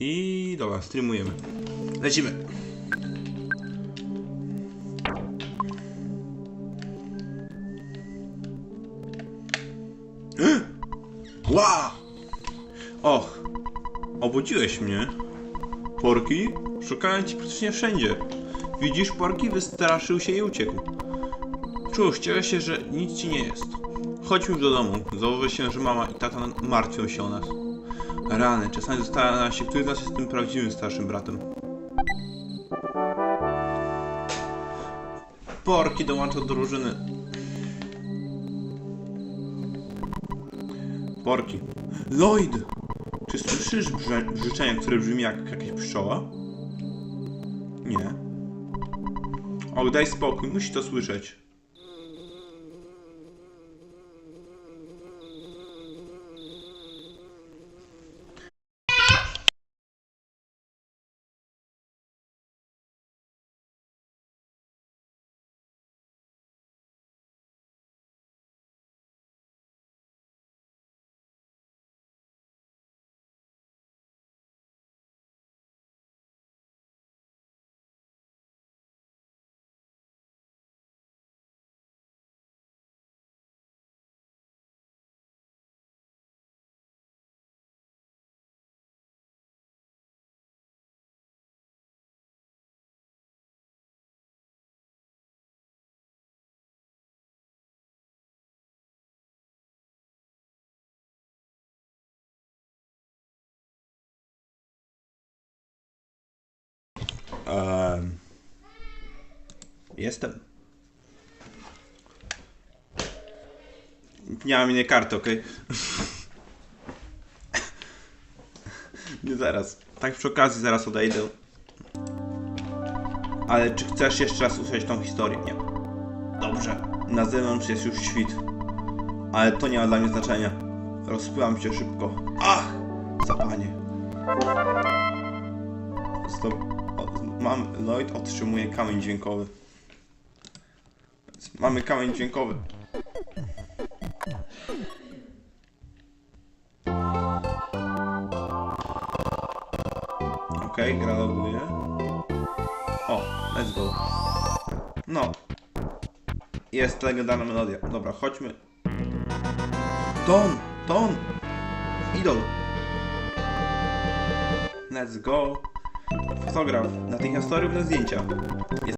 I dobra, streamujemy. Lecimy. Ła! Och, obudziłeś mnie. Porki? Szukałem ci praktycznie wszędzie. Widzisz, Porki wystraszył się i uciekł. Czuł, cieszyę się, że nic ci nie jest. Chodźmy do domu. Zauważy się, że mama i tata martwią się o nas. Rany, czasami zastanawia się, który z nas jest tym prawdziwym starszym bratem. Porki dołączą do drużyny. Porki. Lloyd! Czy słyszysz brzyczenie, które brzmi jak jakaś pszczoła? Nie. Och, daj spokój, musi to słyszeć. Um, jestem. Nie mam innej karty, okej? Nie zaraz. Tak przy okazji zaraz odejdę. Ale czy chcesz jeszcze raz usłyszeć tą historię? Nie. Dobrze. Na zewnątrz jest już świt. Ale to nie ma dla mnie znaczenia. Rozpływam się szybko. Ach! Zapanie. Stop. Mam, Lloyd otrzymuje kamień dźwiękowy. Więc mamy kamień dźwiękowy. Okej, gra loguje. O, let's go. No. Jest legendarna melodia. Dobra, chodźmy. Ton! Ton! Idol! Let's go. Fotograf. Natychmiastowe zdjęcia. Jest